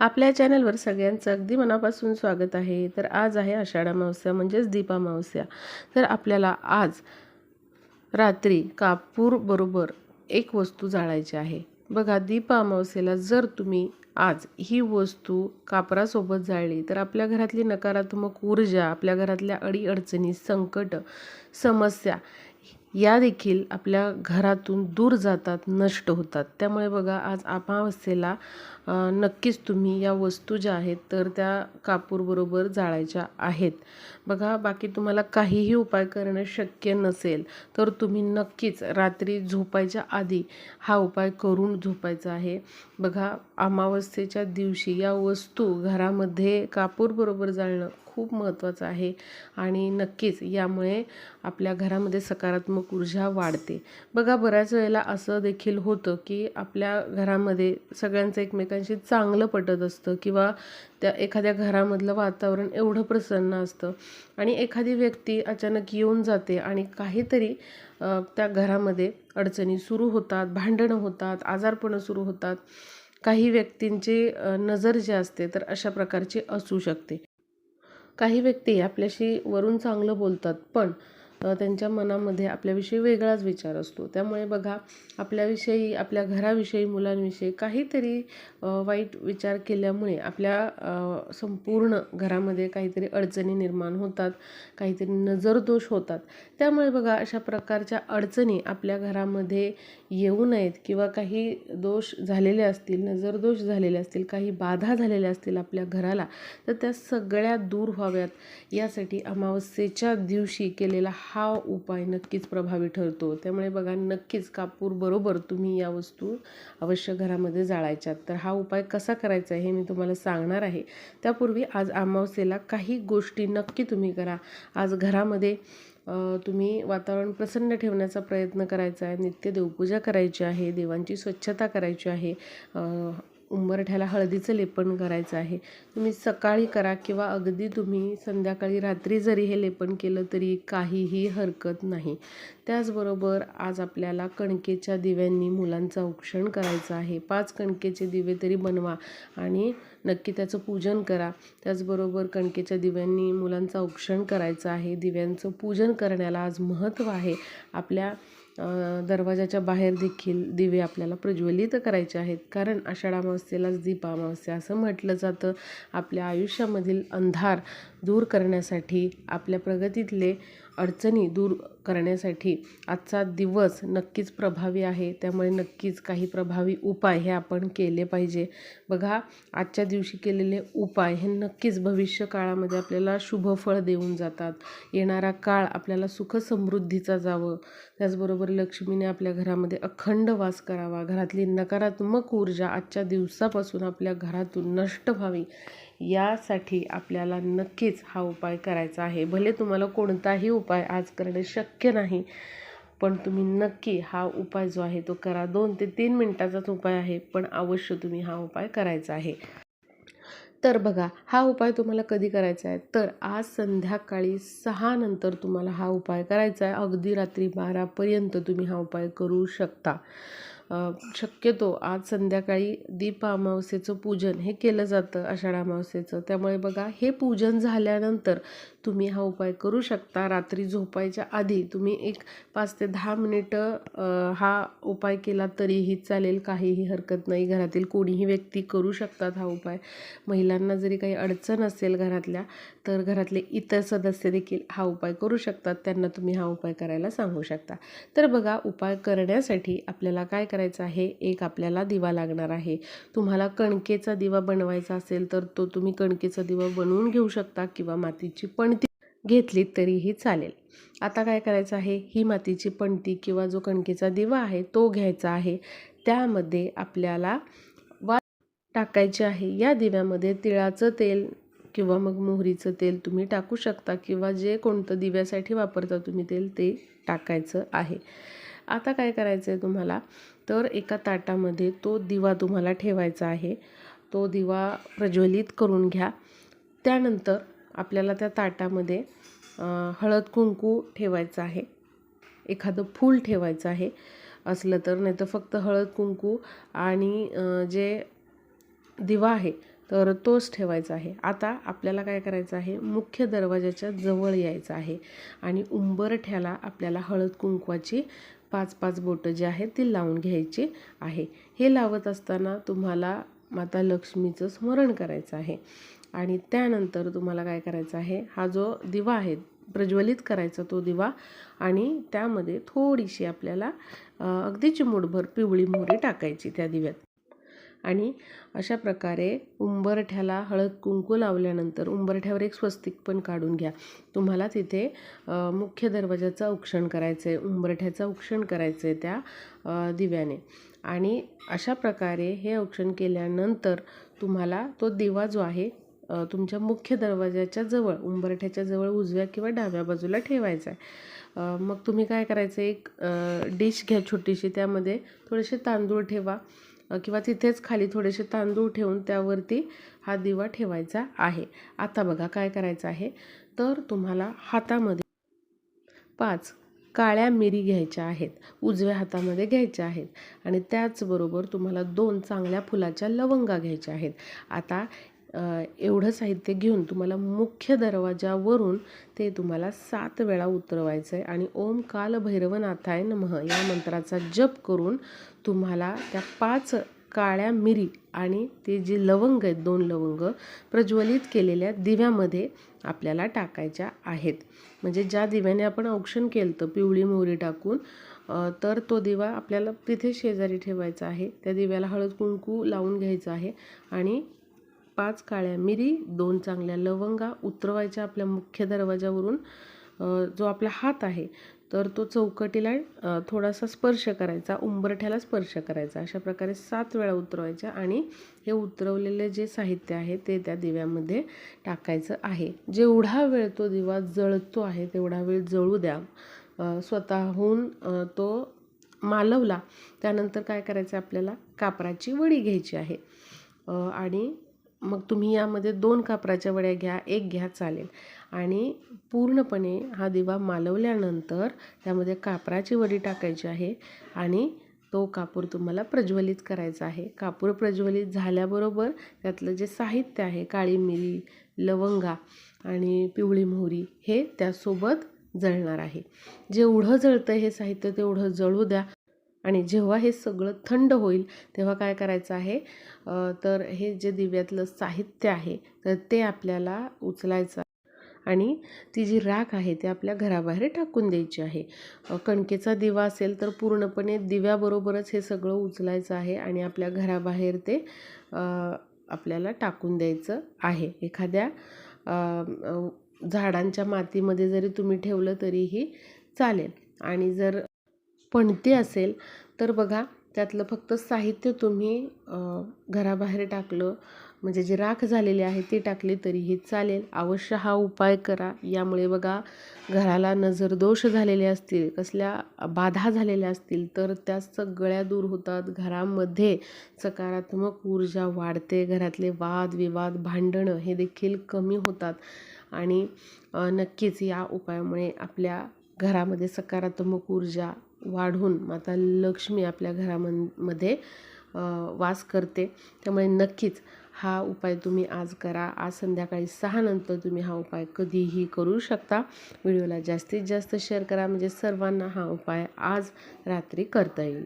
आपल्या चॅनलवर सगळ्यांचं अगदी मनापासून स्वागत आहे. तर आज आहे आषाढा मावस्या म्हणजेच दीपा मावस्या तर आपल्याला आज रात्री कापूर बरोबर एक वस्तू जाळायची आहे. बघा दीपा अमावस्येला जर तुम्ही आज ही वस्तू कापरासोबत जाळली तर आपल्या घरातली नकारात्मक ऊर्जा आपल्या घरातल्या अडीअडचणी संकट समस्या या देखील आपल्या घरातून दूर जातात नष्ट होतात. त्यामुळे बघा आज अमावस्येला नक्कीच तुम्ही या वस्तू ज्या आहेत तर त्या कापूरबरोबर जाळायच्या आहेत. बघा बाकी तुम्हाला काहीही उपाय करणं शक्य नसेल तर तुम्ही नक्कीच रात्री झोपायच्या आधी हा उपाय करून झोपायचा आहे. बघा अमावस्येच्या दिवशी या वस्तू घरामध्ये कापूरबरोबर जाळणं खूप महत्त्वाचं आहे. आणि नक्कीच यामुळे आपल्या घरामध्ये सकारात्मक ऊर्जा वाढते. बघा बऱ्याच वेळेला असं देखील होतं की आपल्या घरामध्ये सगळ्यांचं एकमेकांशी चांगलं पटत असतं किंवा त्या एखाद्या घरामधलं वातावरण एवढं प्रसन्न असतं आणि एखादी व्यक्ती अचानक येऊन जाते आणि काहीतरी त्या घरामध्ये अडचणी सुरू होतात भांडणं होतात आजारपणं सुरू होतात. काही व्यक्तींची नजर जी असते तर अशा प्रकारची असू शकते. काही व्यक्ती आपल्याशी वरून चांगलं बोलतात पण त्यांच्या मनामध्ये आपल्याविषयी वेगळाच विचार असतो. त्यामुळे बघा आपल्याविषयी आपल्या घराविषयी मुलांविषयी काहीतरी वाईट विचार केल्यामुळे आपल्या संपूर्ण घरामध्ये काहीतरी अडचणी निर्माण होतात काहीतरी नजरदोष होतात. त्यामुळे बघा अशा प्रकारच्या अडचणी आपल्या घरामध्ये येऊ नयेत किंवा काही दोष झालेले असतील नजरदोष झालेले असतील काही बाधा झालेल्या असतील आपल्या घराला तर त्या सगळ्या दूर व्हाव्यात. यासाठी अमावस्येच्या दिवशी केलेला हा उपाय नक्कीच प्रभावी ठरतो. त्यामुळे बघा नक्कीच कापूर बरोबर तुम्ही या वस्तू अवश्य घरामध्ये जाळायच्यात. तर हा उपाय कसा करायचा आहे हे मी तुम्हाला सांगणार आहे. त्यापूर्वी आज अमावस्येला काही गोष्टी नक्की तुम्ही करा. आज घरामध्ये तुम्ही वातावरण प्रसन्न ठेवण्याचा प्रयत्न करायचा आहे. नित्य देवपूजा करायची आहे. देवांची स्वच्छता करायची आहे. उंबरठ्याला हळदीचं लेपन करायचं आहे. तुम्ही सकाळी करा किंवा अगदी तुम्ही संध्याकाळी रात्री जरी हे लेपन केलं तरी काहीही हरकत नाही. त्याचबरोबर आज आपल्याला कणकेच्या दिव्यांनी मुलांचं औक्षण करायचं आहे. पाच कणकेचे दिवे तरी बनवा आणि नक्की त्याचं पूजन करा. त्याचबरोबर कणकेच्या दिव्यांनी मुलांचं औक्षण करायचं आहे. दिव्यांचं पूजन करण्याला आज महत्त्व आहे. आपल्या दरवाजाच्या बाहेर देखील दिवे आपल्याला प्रज्वलित करायचे आहेत. कारण आषाढ अमावस्येलाच दीप अमावस्या असं म्हटलं जातं. आपल्या आयुष्यामधील अंधार दूर करण्यासाठी आपल्या प्रगतीतले अडचणी दूर करण्यासाठी आजचा दिवस नक्कीच प्रभावी आहे. त्यामुळे नक्कीच काही प्रभावी उपाय हे आपण केले पाहिजे. बघा आजच्या दिवशी केलेले उपाय हे नक्कीच भविष्य काळामध्ये आपल्याला शुभफळ देऊन जातात. येणारा काळ आपल्याला सुख समृद्धीचा जावं. त्याचबरोबर लक्ष्मीने आपल्या घरामध्ये अखंड वास करावा. घरातली नकारात्मक ऊर्जा आजच्या दिवसापासून आपल्या घरातून नष्ट व्हावी. यासाठी आपल्याला नक्कीच हा उपाय करायचा आहे. भले तुम्हाला कोणताही उपाय आज करणे शक्य नाही पण तुम्ही नक्की हा उपाय जो आहे तो करा. दोन ते तीन मिनटाचाच उपाय आहे पण अवश्य तुम्ही हा उपाय करायचा आहे. तर बघा हा उपाय तुम्हाला कधी करायचा आहे? तर आज संध्याकाळी सहा नंतर तुम्हाला हा उपाय करायचा आहे. अगदी रात्री बारापर्यंत तुम्ही हा उपाय करू शकता. शक्यतो आज संध्याकाळी दीप अमावस्येचं पूजन हे केलं जातं आषाढ अमावस्येचं. त्यामुळे बघा हे पूजन झाल्यानंतर तुम्ही हा उपाय करू शकता. रात्री झोपायच्या आधी तुम्ही एक पाच ते दहा मिनिटं हा उपाय केला तरीही चालेल. काहीही हरकत नाही. घरातील कोणीही व्यक्ती करू शकतात हा उपाय. महिलांना जरी काही अडचण असेल घरातल्या तर घरातले इतर सदस्य देखील हा उपाय करू शकतात. त्यांना तुम्ही हा उपाय करायला सांगू शकता. तर बघा उपाय करण्यासाठी आपल्याला काय करायचं आहे? एक आपल्याला दिवा लागणार आहे. तुम्हाला कणकेचा दिवा बनवायचा असेल तर तो तुम्ही कणकेचा दिवा बनवून घेऊ शकता किंवा मातीची पण घेतलीत तरीही चालेल. आता काय करायचं आहे? ही मातीची पणती किंवा जो कणकेचा दिवा आहे तो घ्यायचा आहे. त्यामध्ये आपल्याला वा टाकायची आहे. या दिव्यामध्ये तिळाचं तेल किंवा मग मोहरीचं तेल तुम्ही टाकू शकता किंवा जे कोणतं दिव्यासाठी वापरता तुम्ही तेल ते टाकायचं आहे. आता काय करायचं आहे तुम्हाला? तर एका ताटामध्ये तो दिवा तुम्हाला ठेवायचा आहे. तो दिवा प्रज्वलित करून घ्या. त्यानंतर आपल्याला त्या ताटामध्ये हळद कुंकू ठेवायचं आहे. एखादं फूल ठेवायचं आहे. असलं तर नाही तर फक्त हळद कुंकू आणि जे दिवा आहे तर तोच ठेवायचा आहे. आता आपल्याला काय करायचं आहे? मुख्य दरवाजाच्या जवळ यायचं आहे आणि उंबरठ्याला आपल्याला हळद कुंकवाची पाच पाच बोटं जी आहेत ती लावून घ्यायची आहे. हे लावत असताना तुम्हाला माता लक्ष्मीचं स्मरण करायचं आहे. आणि त्यानंतर तुम्हाला काय करायचं आहे? हा जो दिवा आहे प्रज्वलित करायचा तो दिवा आणि त्यामध्ये थोडीशी आपल्याला अगदी चिमूटभर पिवळी मोहरी टाकायची त्या दिव्यात. आणि अशा प्रकारे उंबरठ्याला हळद कुंकू लावल्यानंतर उंबरठ्यावर एक स्वस्तिक पण काढून घ्या. तुम्हाला तिथे मुख्य दरवाजाचं औक्षण करायचं आहे उंबरठ्याचं औक्षण करायचं आहे त्या दिव्याने. आणि अशा प्रकारे हे औक्षण केल्यानंतर तुम्हाला तो दिवा जो आहे तुमच्या मुख्य दरवाजाच्या जवळ उंबरठ्याच्या जवळ उजव्या किंवा डाव्या बाजूला ठेवायचा आहे. मग तुम्ही काय करायचं एक डिश घ्या छोटीशी त्यामध्ये थोडेसे तांदूळ ठेवा किंवा तिथेच खाली थोडेसे तांदूळ ठेवून त्यावरती हा दिवा ठेवायचा आहे. आता बघा काय करायचं आहे. तर तुम्हाला हातामध्ये पाच काळ्या मिरी घ्यायच्या आहेत उजव्या हातामध्ये घ्यायच्या आहेत. आणि त्याचबरोबर तुम्हाला दोन चांगल्या फुलाच्या लवंगा घ्यायच्या आहेत. आता एवढं साहित्य घेऊन तुम्हाला मुख्य दरवाजावरून ते तुम्हाला सात वेळा उतरवायचं आहे आणि ओम काल भैरवनाथाय नमः या मंत्राचा जप करून तुम्हाला त्या पाच काळ्या मिरी आणि ते जे लवंग आहेत दोन लवंग प्रज्वलित केलेल्या दिव्यामध्ये आपल्याला टाकायच्या आहेत. म्हणजे ज्या दिव्याने आपण औक्षण केलं तर पिवळी मोहरी टाकून तर तो दिवा आपल्याला तिथे शेजारी ठेवायचा आहे. त्या दिव्याला हळद कुंकू लावून घ्यायचं आहे. आणि पाच काळ्या मिरी दोन चांगल्या लवंगा उतरवायच्या आपल्या मुख्य दरवाजावरून जो आपला हात आहे तर तो चौकटीला थोडासा स्पर्श करायचा उंबरठ्याला स्पर्श करायचा. अशा प्रकारे सात वेळा उतरवायच्या आणि हे उतरवलेले जे साहित्य आहे ते त्या दिव्यामध्ये टाकायचं आहे. जेवढा वेळ तो दिवा जळतो आहे तेवढा वेळ जळू द्या. स्वतःहून तो मालवला. त्यानंतर काय करायचं आपल्याला? कापराची वडी घ्यायची आहे. आणि मग तुम्ही यामध्ये दोन कापराच्या वड्या घ्या एक घ्या चालेल. आणि पूर्णपणे हा दिवा मालवल्यानंतर त्यामध्ये कापराची वडी टाकायची आहे आणि तो कापूर तुम्हाला प्रज्वलित करायचा आहे. कापूर प्रज्वलित झाल्याबरोबर त्यातलं जे साहित्य आहे काळी मिरी लवंगा आणि पिवळी मोहरी हे त्यासोबत जळणार आहे. जेवढं जळतं हे साहित्य तेवढं जळू द्या. आणि जेव्हा हे सगळं थंड होईल तेव्हा काय करायचं आहे? तर हे जे दिव्यातलं साहित्य आहे तर ते आपल्याला उचलायचं आणि ती जी राख आहे ती आपल्या घराबाहेर टाकून द्यायची आहे. कणकेचा दिवा असेल तर पूर्णपणे दिव्याबरोबरच हे सगळं उचलायचं आहे आणि आपल्या घराबाहेर ते आपल्याला टाकून द्यायचं आहे. एखाद्या झाडांच्या मातीमध्ये जरी तुम्ही ठेवलं तरीही चालेल. आणि जर पणती असेल तर बघा त्यातलं फक्त साहित्य तुम्ही घराबाहेर टाकलं म्हणजे जे राख झालेली आहे ती टाकली तरीही चालेल. अवश्य हा उपाय करा. यामुळे बघा घराला नजरदोष झालेले असतील कसल्या बाधा झालेल्या असतील तर त्या सगळ्या दूर होतात. घरामध्ये सकारात्मक ऊर्जा वाढते. घरातले वाद विवाद भांडणं हे देखील कमी होतात. आणि नक्कीच या उपायामुळे आपल्या घरामध्ये सकारात्मक ऊर्जा वाढून माता लक्ष्मी आपल्या घरामध्ये वास करते. त्यामुळे नक्कीच हा उपाय तुम्ही आज करा. आज संध्याकाळी सहानंतर तुम्ही हा उपाय कधीही करू शकता. व्हिडिओला जास्तीत जास्त शेअर करा. म्हणजे सर्वांना हा उपाय आज रात्री करता येईल.